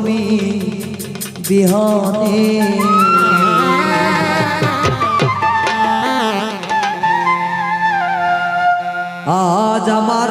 তুমি বিহনে। আজ আমার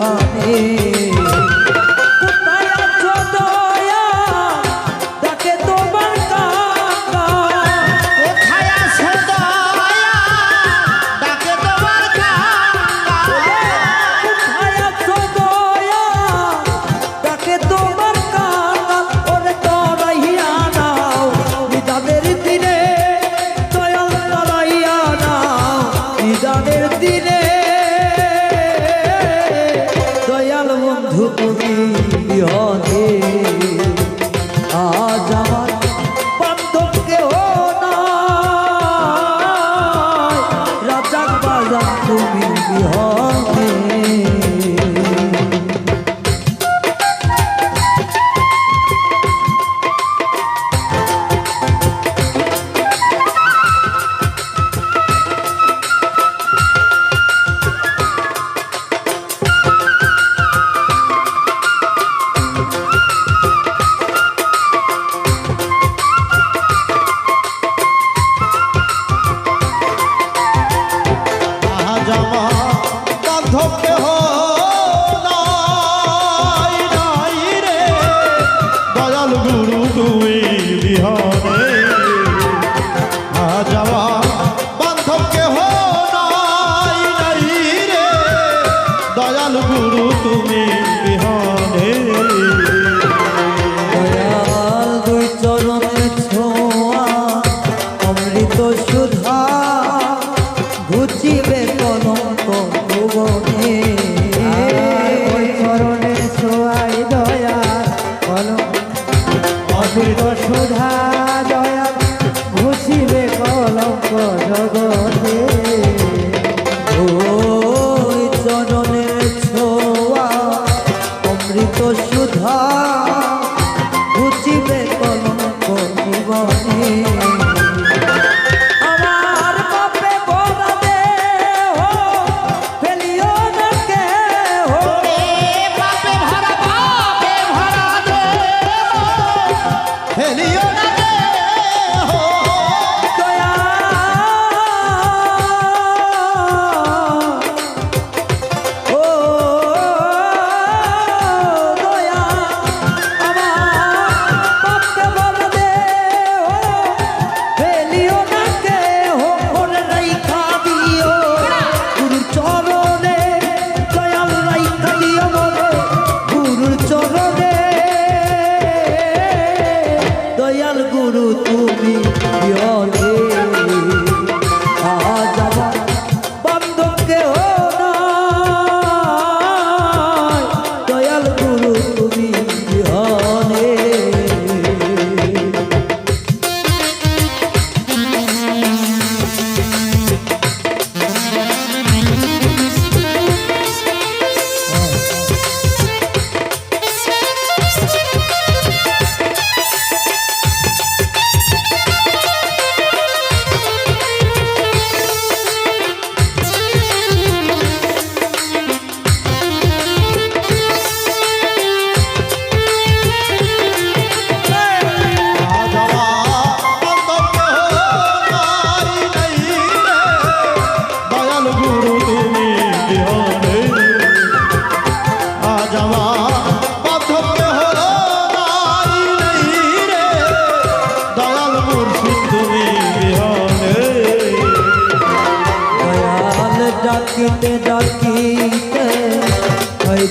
মনে তুই বিহনে। যাওয়া বান্ধব কেহ নাই নাই রে। দয়াল গুরু তুমি সুধা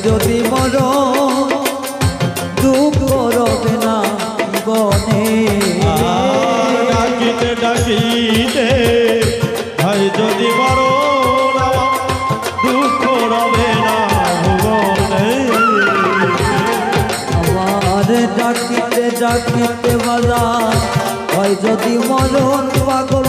যদি মরণ দুঃখ রবে না আর ডাকিতে ডাকিতে হয় যদি বড় দুঃখ রবে না ভুবনে আমার ডাকিতে ডাকিতে বাজার হয় যদি মরণ পাগল